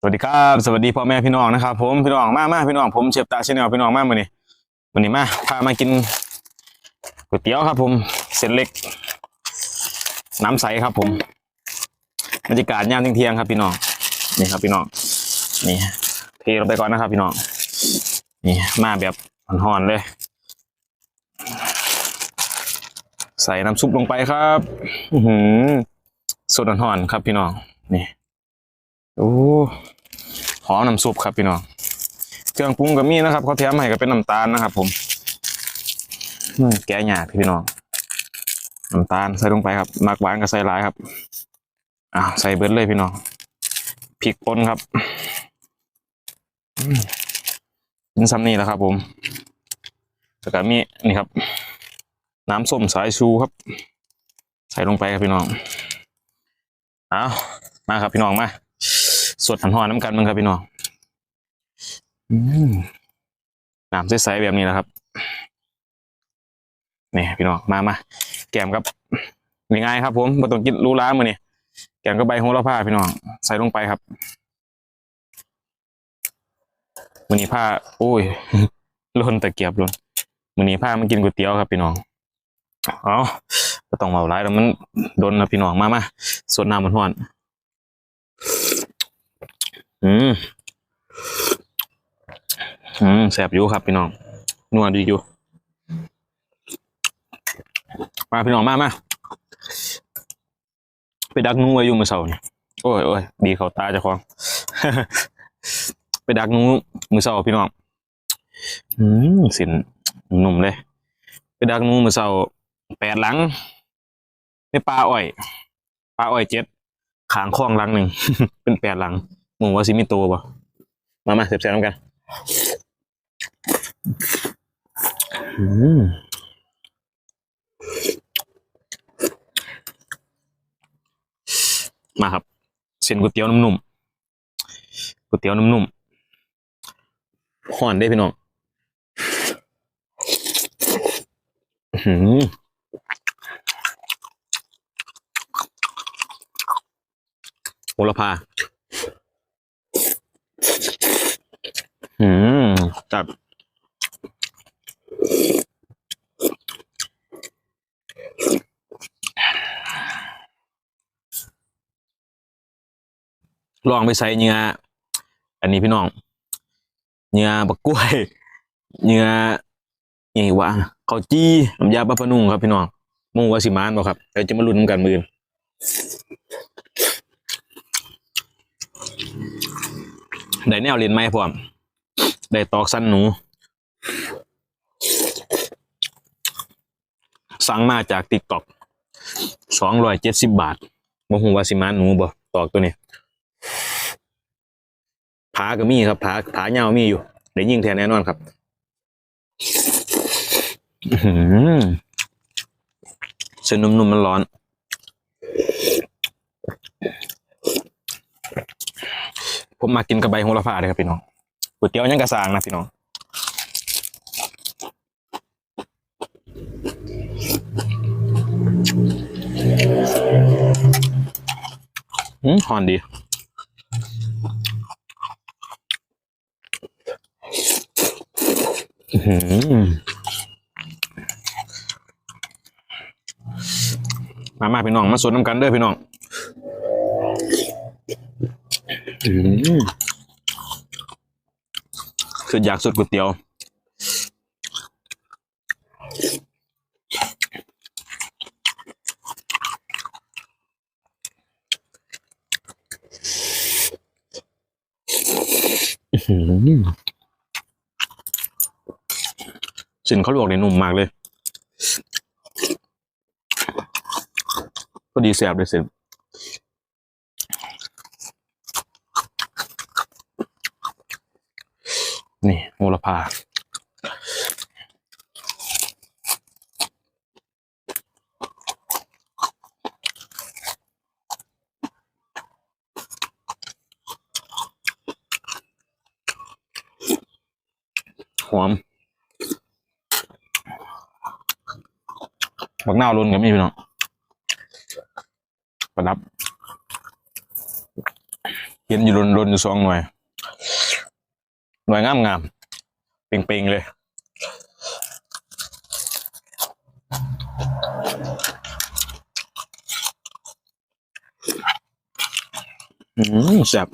สวัสดีครับสวัสดีพ่อแม่พี่น้องนะครับผมพี่น้องมามาพี่น้องผมเชฟตาชแนลพี่น้องมามื่อนี้วันนี้มาพามากินก๋วยเตี๋ยวครับผมเส้นเล็ก น้ำใสครับผมบรรยากาศยามเที่ยงครับพี่น้องนี่ครับพี่น้องนี่เทลงไปก่อนนะครับ พี่น้องนี่มาแบบห่อนๆเลย ใส่น้ำซุปลงไปครับ อือหือสดห่อนๆครับพี่น้องนี่ โอ้หอมน้ำซุปครับพี่น้องเครื่องปรุงก็มีนะครับเขาแถมให้ก็เป็นน้ำตาลนะครับ ผมแกะหยาดพี่น้องน้ำตาลใส่ลงไปครับมากหวานก็ใส่หลายครับอ่าใส่เบิดเลยพี่น้องพริกป่นครับอืมกินซ้ำนี่แหละครับ ผมแล้วก็มีนี่ครับ น้ำส้มสายชูครับ ใส่ลงไปครับพี่น้องเอามาครับพี่น้องมา สดหันหอน้ำกันมึงครับพี่น้องน้ำใสๆแบบนี้แหละครับนี่พี่น้องมามาแกมครับง่ายๆครับ ผมบ่ต้องกินรู้ร้ามือนี่แกมก็ใบโหระพาพี่น้องใส่ลงไปครับมือนี้ผ้าโอ้ยล้นตะเกียบล้นมือนี้ผ้ามากินก๋วยเตี๋ยวครับพี่น้องเอาก็ต้องเมาร้ายแล้วมันโดนนะพี่น้องมามาสดน้ำมันห้อน อืมอืมแสบอยู่ครับพี่น้องนัวดีอยู่มาพี่น้องมามาไปดักนูไว้อยู่เมื่อเช้านี่โอ้ยโอ้ยดีเขาตาเจะคลองไปดักนูมือเช้าพี่น้องอืมสินหนุ่มเลย ไปดักนูมือเช้าแปดหลังไปปลาอ้อยปลาอ้อยเจ็ดขางคลองหลังหนึ่งเป็นแปดหลัง หมูว่าซิมิโตป่ะมามาเสียบแซมกันอืมมาครับ เส้นก๋วยเตี๋ยวนุ่มๆก๋วยเตี๋ยวนุ่มๆห่อนได้พี่น้องอื้อหือโหระพา อืมจัดลองไปใส่เนื้อ อันนี้พี่น้อง เนื้อบักกล้วย เนื้อนี่วะข้าวจี้น้ำยาปลาพนุ่งครับพี่น้องหมูวาสิมานบ่ครับเดี๋ยวจะมาลุ้นกันมือนได้แนวเรียนไหมพร้อม ได้ตอกสั้นหนู สั่งมาจากติ๊กต็อกสองร้อยเจ็ดสิบบาทบ่ฮู้ว่าสิมาหนูบ่ตอกตัวนี้ผาก็มีครับผาผาเงามีอยู่ได้ยิงแทนแน่นอนครับอื้อหือเส้นนุ่มๆมันร้อน ผมมากินกระใบโหระพาเลยครับพี่น้อง ก๋วยเตี๋ยวยังกระซางนะพี่น้องอืมหอนดีอื้อหือมามาพี่น้อง มาสวนน้ำกันเด้อพี่น้อง อืม คืออยากสุดก๋วยเตี๋ยวสินเขาลวกเนี่ยนุ่มมากเลยก็ดีแสบเลยสินนี่โห ระพา หอมบักหน้ารุนกับมีพี่น้องประดับเห็นอยู่ลนๆอยู่สองหน่วย หน่วยงามงาม ปิงๆเลย อืมแซ่บ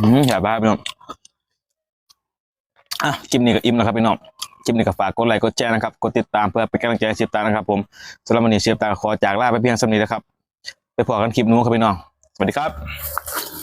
อืมอย่าบ้าพี่น้องอะคลิปนี้ก็อิ่มนะครับพี่น้องคลิปนี้ก็ฝากกดไลค์กดแชร์นะครับกดติดตามเพื่อเป็นกำลังใจเสียบตานะครับ ผมสำหรับวันนี้เชฟตาขอจากลาไปเพียงสำนี้นะครับ ไปพอกันคลิปนู้นครับพี่น้องสวัสดีครับ